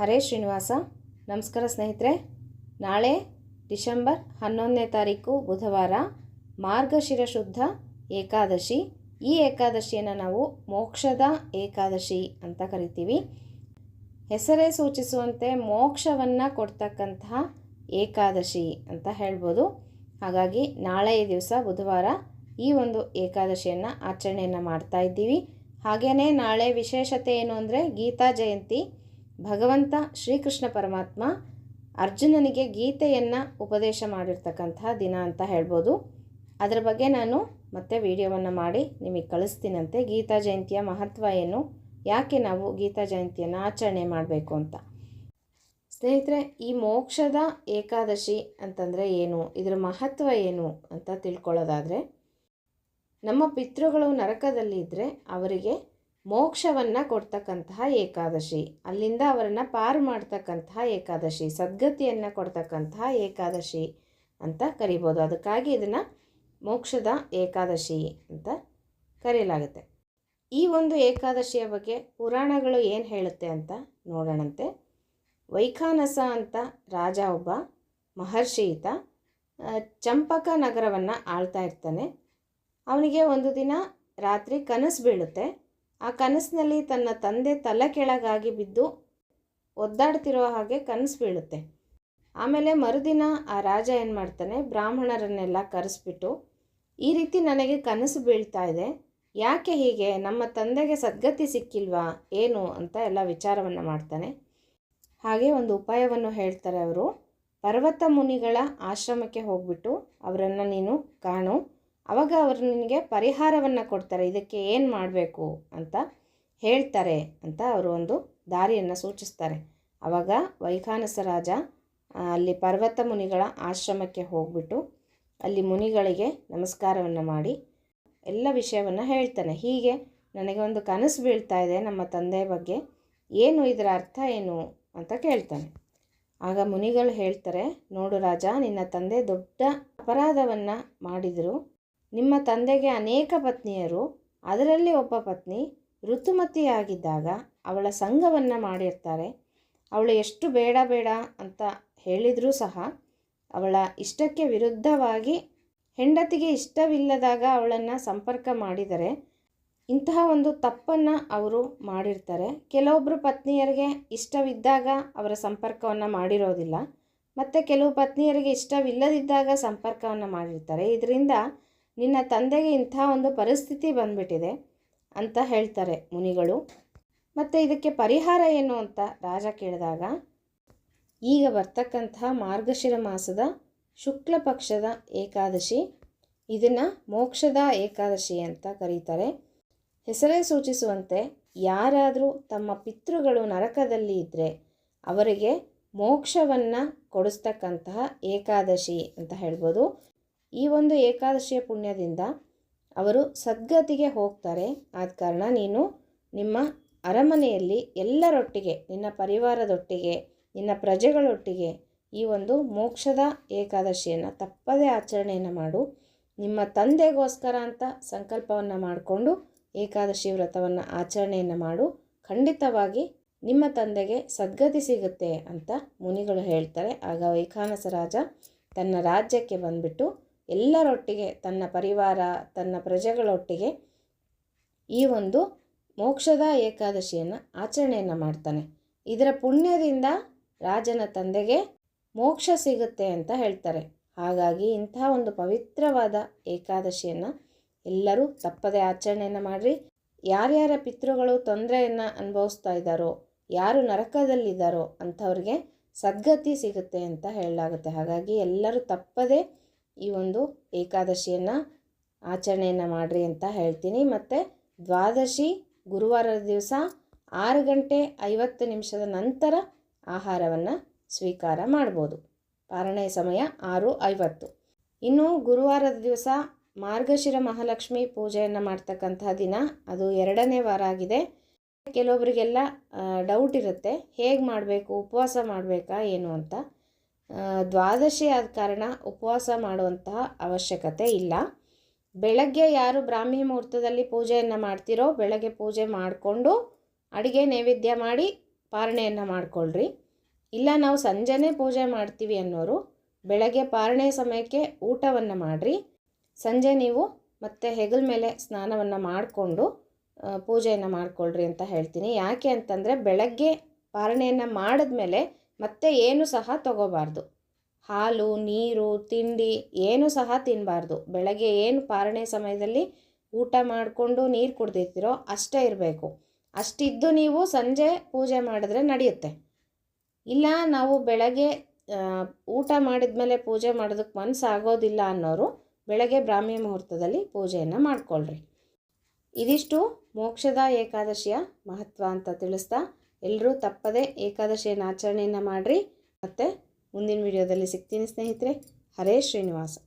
ಹರೇ ಶ್ರೀನಿವಾಸ. ನಮಸ್ಕಾರ ಸ್ನೇಹಿತರೆ. ನಾಳೆ ಡಿಸೆಂಬರ್ ಹನ್ನೊಂದನೇ ತಾರೀಕು ಬುಧವಾರ ಮಾರ್ಗಶಿರ ಶುದ್ಧ ಏಕಾದಶಿ. ಈ ಏಕಾದಶಿಯನ್ನು ನಾವು ಮೋಕ್ಷದ ಏಕಾದಶಿ ಅಂತ ಕರಿತೀವಿ. ಹೆಸರೇ ಸೂಚಿಸುವಂತೆ ಮೋಕ್ಷವನ್ನು ಕೊಡ್ತಕ್ಕಂತಹ ಏಕಾದಶಿ ಅಂತ ಹೇಳ್ಬೋದು. ಹಾಗಾಗಿ ನಾಳೆ ಈ ದಿವಸ ಬುಧವಾರ ಈ ಒಂದು ಏಕಾದಶಿಯನ್ನು ಆಚರಣೆಯನ್ನು ಮಾಡ್ತಾ ಇದ್ದೀವಿ. ಹಾಗೆಯೇ ನಾಳೆ ವಿಶೇಷತೆ ಏನು ಅಂದರೆ ಗೀತಾ ಜಯಂತಿ. ಭಗವಂತ ಶ್ರೀಕೃಷ್ಣ ಪರಮಾತ್ಮ ಅರ್ಜುನನಿಗೆ ಗೀತೆಯನ್ನು ಉಪದೇಶ ಮಾಡಿರ್ತಕ್ಕಂಥ ದಿನ ಅಂತ ಹೇಳ್ಬೋದು. ಅದರ ಬಗ್ಗೆ ನಾನು ಮತ್ತೆ ವಿಡಿಯೋವನ್ನು ಮಾಡಿ ನಿಮಗೆ ಕಳಿಸ್ತೀನಂತೆ. ಗೀತಾ ಜಯಂತಿಯ ಮಹತ್ವ ಏನು? ಯಾಕೆ ನಾವು ಗೀತಾ ಜಯಂತಿಯನ್ನು ಆಚರಣೆ ಮಾಡಬೇಕು ಅಂತ? ಸ್ನೇಹಿತರೆ, ಈ ಮೋಕ್ಷದ ಏಕಾದಶಿ ಅಂತಂದರೆ ಏನು? ಇದರ ಮಹತ್ವ ಏನು ಅಂತ ತಿಳ್ಕೊಳ್ಳೋದಾದರೆ, ನಮ್ಮ ಪಿತೃಗಳು ನರಕದಲ್ಲಿ ಇದ್ದರೆ ಅವರಿಗೆ ಮೋಕ್ಷವನ್ನು ಕೊಡ್ತಕ್ಕಂತಹ ಏಕಾದಶಿ. ಅಲ್ಲಿಂದ ಅವರನ್ನು ಪಾರು ಮಾಡ್ತಕ್ಕಂತಹ ಏಕಾದಶಿ, ಸದ್ಗತಿಯನ್ನು ಕೊಡ್ತಕ್ಕಂತಹ ಏಕಾದಶಿ ಅಂತ ಕರಿಬೋದು. ಅದಕ್ಕಾಗಿ ಇದನ್ನು ಮೋಕ್ಷದ ಏಕಾದಶಿ ಅಂತ ಕರೆಯಲಾಗುತ್ತೆ ಈ ಒಂದು ಏಕಾದಶಿಯ ಬಗ್ಗೆ ಪುರಾಣಗಳು ಏನು ಹೇಳುತ್ತೆ ಅಂತ ನೋಡೋಣಂತೆ. ವೈಖಾನಸ ಅಂತ ರಾಜ ಒಬ್ಬ ಮಹರ್ಷಿ ಈತ ಚಂಪಕ ನಗರವನ್ನು ಆಳ್ತಾ ಇರ್ತಾನೆ. ಅವನಿಗೆ ಒಂದು ದಿನ ರಾತ್ರಿ ಕನಸು ಬೀಳುತ್ತೆ. ಆ ಕನಸಿನಲ್ಲಿ ತನ್ನ ತಂದೆ ತಲೆ ಕೆಳಗಾಗಿ ಬಿದ್ದು ಒದ್ದಾಡ್ತಿರೋ ಹಾಗೆ ಕನಸು ಬೀಳುತ್ತೆ. ಆಮೇಲೆ ಮರುದಿನ ಆ ರಾಜ ಏನು ಮಾಡ್ತಾನೆ, ಬ್ರಾಹ್ಮಣರನ್ನೆಲ್ಲ ಕರೆಸ್ಬಿಟ್ಟು, ಈ ರೀತಿ ನನಗೆ ಕನಸು ಬೀಳ್ತಾ ಇದೆ, ಯಾಕೆ ಹೀಗೆ? ನಮ್ಮ ತಂದೆಗೆ ಸದ್ಗತಿ ಸಿಕ್ಕಿಲ್ವಾ? ಏನು? ಅಂತ ಎಲ್ಲ ವಿಚಾರವನ್ನು ಮಾಡ್ತಾನೆ. ಹಾಗೆ ಒಂದು ಉಪಾಯವನ್ನು ಹೇಳ್ತಾರೆ ಅವರು. ಪರ್ವತ ಮುನಿಗಳ ಆಶ್ರಮಕ್ಕೆ ಹೋಗ್ಬಿಟ್ಟು ಅವರನ್ನು ನೀನು ಕಾಣು. ಅವಾಗ ಅವರು ನಿನಗೆ ಪರಿಹಾರವನ್ನು ಕೊಡ್ತಾರೆ. ಇದಕ್ಕೆ ಏನು ಮಾಡಬೇಕು ಅಂತ ಹೇಳ್ತಾರೆ ಅಂತ ಅವರು ಒಂದು ದಾರಿಯನ್ನು ಸೂಚಿಸ್ತಾರೆ. ಆವಾಗ ವೈಖಾನಸ ರಾಜ ಅಲ್ಲಿ ಪರ್ವತ ಮುನಿಗಳ ಆಶ್ರಮಕ್ಕೆ ಹೋಗ್ಬಿಟ್ಟು ಅಲ್ಲಿ ಮುನಿಗಳಿಗೆ ನಮಸ್ಕಾರವನ್ನು ಮಾಡಿ ಎಲ್ಲ ವಿಷಯವನ್ನು ಹೇಳ್ತಾನೆ. ಹೀಗೆ ನನಗೆ ಒಂದು ಕನಸು ಬೀಳ್ತಾ ಇದೆ ನಮ್ಮ ತಂದೆ ಬಗ್ಗೆ. ಏನು ಇದರ ಅರ್ಥ ಏನು ಅಂತ ಕೇಳ್ತಾನೆ. ಆಗ ಮುನಿಗಳು ಹೇಳ್ತಾರೆ, ನೋಡು ರಾಜ, ನಿನ್ನ ತಂದೆ ದೊಡ್ಡ ಅಪರಾಧವನ್ನು ಮಾಡಿದರು. ನಿಮ್ಮ ತಂದೆಗೆ ಅನೇಕ ಪತ್ನಿಯರು, ಅದರಲ್ಲಿ ಒಬ್ಬ ಪತ್ನಿ ಋತುಮತಿಯಾಗಿದ್ದಾಗ ಅವಳ ಸಂಘವನ್ನು ಮಾಡಿರ್ತಾರೆ. ಅವಳು ಎಷ್ಟು ಬೇಡ ಬೇಡ ಅಂತ ಹೇಳಿದರೂ ಸಹ ಅವಳ ಇಷ್ಟಕ್ಕೆ ವಿರುದ್ಧವಾಗಿ ಹೆಂಡತಿಗೆ ಇಷ್ಟವಿಲ್ಲದಾಗ ಅವಳನ್ನು ಸಂಪರ್ಕ ಮಾಡಿದರೆ ಇಂತಹ ಒಂದು ತಪ್ಪನ್ನು ಅವರು ಮಾಡಿರ್ತಾರೆ. ಕೆಲವೊಬ್ಬರು ಪತ್ನಿಯರಿಗೆ ಇಷ್ಟವಿದ್ದಾಗ ಅವರ ಸಂಪರ್ಕವನ್ನು ಮಾಡಿರೋದಿಲ್ಲ. ಮತ್ತು ಕೆಲವು ಪತ್ನಿಯರಿಗೆ ಇಷ್ಟವಿಲ್ಲದಿದ್ದಾಗ ಸಂಪರ್ಕವನ್ನು ಮಾಡಿರ್ತಾರೆ. ಇದರಿಂದ ನಿನ್ನ ತಂದೆಗೆ ಇಂಥ ಒಂದು ಪರಿಸ್ಥಿತಿ ಬಂದ್ಬಿಟ್ಟಿದೆ ಅಂತ ಹೇಳ್ತಾರೆ ಮುನಿಗಳು. ಮತ್ತು ಇದಕ್ಕೆ ಪರಿಹಾರ ಏನು ಅಂತ ರಾಜ ಕೇಳಿದಾಗ, ಈಗ ಬರ್ತಕ್ಕಂತಹ ಮಾರ್ಗಶಿರ ಮಾಸದ ಶುಕ್ಲ ಪಕ್ಷದ ಏಕಾದಶಿ, ಇದನ್ನು ಮೋಕ್ಷದ ಏಕಾದಶಿ ಅಂತ ಕರೀತಾರೆ. ಹೆಸರೇ ಸೂಚಿಸುವಂತೆ ಯಾರಾದರೂ ತಮ್ಮ ಪಿತೃಗಳು ನರಕದಲ್ಲಿ ಇದ್ದರೆ ಅವರಿಗೆ ಮೋಕ್ಷವನ್ನು ಕೊಡಿಸ್ತಕ್ಕಂತಹ ಏಕಾದಶಿ ಅಂತ ಹೇಳ್ಬೋದು. ಈ ಒಂದು ಏಕಾದಶಿಯ ಪುಣ್ಯದಿಂದ ಅವರು ಸದ್ಗತಿಗೆ ಹೋಗ್ತಾರೆ. ಆದ ಕಾರಣ ನೀನು ನಿಮ್ಮ ಅರಮನೆಯಲ್ಲಿ ಎಲ್ಲರೊಟ್ಟಿಗೆ, ನಿನ್ನ ಪರಿವಾರದೊಟ್ಟಿಗೆ, ನಿನ್ನ ಪ್ರಜೆಗಳೊಟ್ಟಿಗೆ ಈ ಒಂದು ಮೋಕ್ಷದ ಏಕಾದಶಿಯನ್ನು ತಪ್ಪದೇ ಆಚರಣೆಯನ್ನು ಮಾಡು. ನಿಮ್ಮ ತಂದೆಗೋಸ್ಕರ ಅಂತ ಸಂಕಲ್ಪವನ್ನು ಮಾಡಿಕೊಂಡು ಏಕಾದಶಿ ವ್ರತವನ್ನು ಆಚರಣೆಯನ್ನು ಮಾಡು. ಖಂಡಿತವಾಗಿ ನಿಮ್ಮ ತಂದೆಗೆ ಸದ್ಗತಿ ಸಿಗುತ್ತೆ ಅಂತ ಮುನಿಗಳು ಹೇಳ್ತಾರೆ. ಆಗ ವೈಖಾನಸ ರಾಜ ತನ್ನ ರಾಜ್ಯಕ್ಕೆ ಬಂದುಬಿಟ್ಟು ಎಲ್ಲರೊಟ್ಟಿಗೆ ತನ್ನ ಪರಿವಾರ, ತನ್ನ ಪ್ರಜೆಗಳೊಟ್ಟಿಗೆ ಈ ಒಂದು ಮೋಕ್ಷದ ಏಕಾದಶಿಯನ್ನು ಆಚರಣೆಯನ್ನು ಮಾಡ್ತಾನೆ. ಇದರ ಪುಣ್ಯದಿಂದ ರಾಜನ ತಂದೆಗೆ ಮೋಕ್ಷ ಸಿಗುತ್ತೆ ಅಂತ ಹೇಳ್ತಾರೆ. ಹಾಗಾಗಿ ಇಂತಹ ಒಂದು ಪವಿತ್ರವಾದ ಏಕಾದಶಿಯನ್ನು ಎಲ್ಲರೂ ತಪ್ಪದೇ ಆಚರಣೆಯನ್ನು ಮಾಡಿರಿ. ಯಾರ್ಯಾರ ಪಿತೃಗಳು ತೊಂದರೆಯನ್ನು ಅನುಭವಿಸ್ತಾ ಇದ್ದಾರೋ, ಯಾರು ನರಕದಲ್ಲಿದ್ದಾರೋ ಅಂಥವ್ರಿಗೆ ಸದ್ಗತಿ ಸಿಗುತ್ತೆ ಅಂತ ಹೇಳಲಾಗುತ್ತೆ. ಹಾಗಾಗಿ ಎಲ್ಲರೂ ತಪ್ಪದೆ ಈ ಒಂದು ಏಕಾದಶಿಯನ್ನು ಆಚರಣೆಯನ್ನು ಮಾಡಿರಿ ಅಂತ ಹೇಳ್ತೀನಿ. ಮತ್ತು ದ್ವಾದಶಿ ಗುರುವಾರದ ದಿವಸ ಆರು ಗಂಟೆ ಐವತ್ತು ನಿಮಿಷದ ನಂತರ ಆಹಾರವನ್ನು ಸ್ವೀಕಾರ ಮಾಡ್ಬೋದು. ಪಾರಣೆ ಸಮಯ ಆರು ಐವತ್ತು. ಇನ್ನು ಗುರುವಾರದ ದಿವಸ ಮಾರ್ಗಶಿರ ಮಹಾಲಕ್ಷ್ಮಿ ಪೂಜೆಯನ್ನು ಮಾಡ್ತಕ್ಕಂಥ ದಿನ ಅದು ಎರಡನೇ ವಾರ ಆಗಿದೆ. ಕೆಲವೊಬ್ಬರಿಗೆಲ್ಲ ಡೌಟ್ ಇರುತ್ತೆ. ಹೇಗೆ ಮಾಡಬೇಕು, ಉಪವಾಸ ಮಾಡಬೇಕಾ, ಏನು ಅಂತ. ದ್ವಾದಶಿ ಆದ ಕಾರಣ ಉಪವಾಸ ಮಾಡುವಂತಹ ಅವಶ್ಯಕತೆ ಇಲ್ಲ. ಬೆಳಗ್ಗೆ ಯಾರು ಬ್ರಾಹ್ಮಿ ಮುಹೂರ್ತದಲ್ಲಿ ಪೂಜೆಯನ್ನು ಮಾಡ್ತಿರೋ ಬೆಳಗ್ಗೆ ಪೂಜೆ ಮಾಡಿಕೊಂಡು ಅಡುಗೆ ನೈವೇದ್ಯ ಮಾಡಿ ಪಾರಣೆಯನ್ನು ಮಾಡಿಕೊಳ್ಳ್ರಿ ಇಲ್ಲ, ನಾವು ಸಂಜೆನೇ ಪೂಜೆ ಮಾಡ್ತೀವಿ ಅನ್ನೋರು ಬೆಳಗ್ಗೆ ಪಾರಣೆ ಸಮಯಕ್ಕೆ ಊಟವನ್ನು ಮಾಡಿರಿ. ಸಂಜೆ ನೀವು ಮತ್ತೆ ಹೆಗಲ ಮೇಲೆ ಸ್ನಾನವನ್ನು ಮಾಡಿಕೊಂಡು ಪೂಜೆಯನ್ನು ಮಾಡಿಕೊಳ್ಳ್ರಿ ಅಂತ ಹೇಳ್ತೀನಿ. ಯಾಕೆ ಅಂತಂದರೆ ಬೆಳಗ್ಗೆ ಪಾರಣೆಯನ್ನು ಮಾಡಿದ್ಮೇಲೆ ಮತ್ತೆ ಏನು ಸಹ ತಗೋಬಾರ್ದು. ಹಾಲು, ನೀರು, ತಿಂಡಿ ಏನು ಸಹ ತಿನ್ನಬಾರ್ದು ಬೆಳಗ್ಗೆ ಏನು ಪಾರಣೆ ಸಮಯದಲ್ಲಿ ಊಟ ಮಾಡಿಕೊಂಡು ನೀರು ಕುಡ್ದಿರ್ತೀರೋ ಅಷ್ಟೇ ಇರಬೇಕು. ಅಷ್ಟಿದ್ದು ನೀವು ಸಂಜೆ ಪೂಜೆ ಮಾಡಿದ್ರೆ ನಡೆಯುತ್ತೆ. ಇಲ್ಲ ನಾವು ಬೆಳಗ್ಗೆ ಊಟ ಊಟ ಮಾಡಿದ್ಮೇಲೆ ಪೂಜೆ ಮಾಡೋದಕ್ಕೆ ಮನಸ್ಸು ಆಗೋದಿಲ್ಲ ಅನ್ನೋರು ಬೆಳಗ್ಗೆ ಬ್ರಾಹ್ಮಿ ಮುಹೂರ್ತದಲ್ಲಿ ಪೂಜೆಯನ್ನು ಮಾಡಿಕೊಳ್ಳ್ರಿ ಇದಿಷ್ಟು ಮೋಕ್ಷದ ಏಕಾದಶಿಯ ಮಹತ್ವ ಅಂತ ತಿಳಿಸ್ತಾ ಎಲ್ಲರೂ ತಪ್ಪದೆ ಏಕಾದಶಿಯನ್ನು ಆಚರಣೆಯನ್ನು ಮಾಡಿರಿ. ಮತ್ತು ಮುಂದಿನ ವಿಡಿಯೋದಲ್ಲಿ ಸಿಗ್ತೀನಿ ಸ್ನೇಹಿತರೆ. ಹರೇ ಶ್ರೀನಿವಾಸ.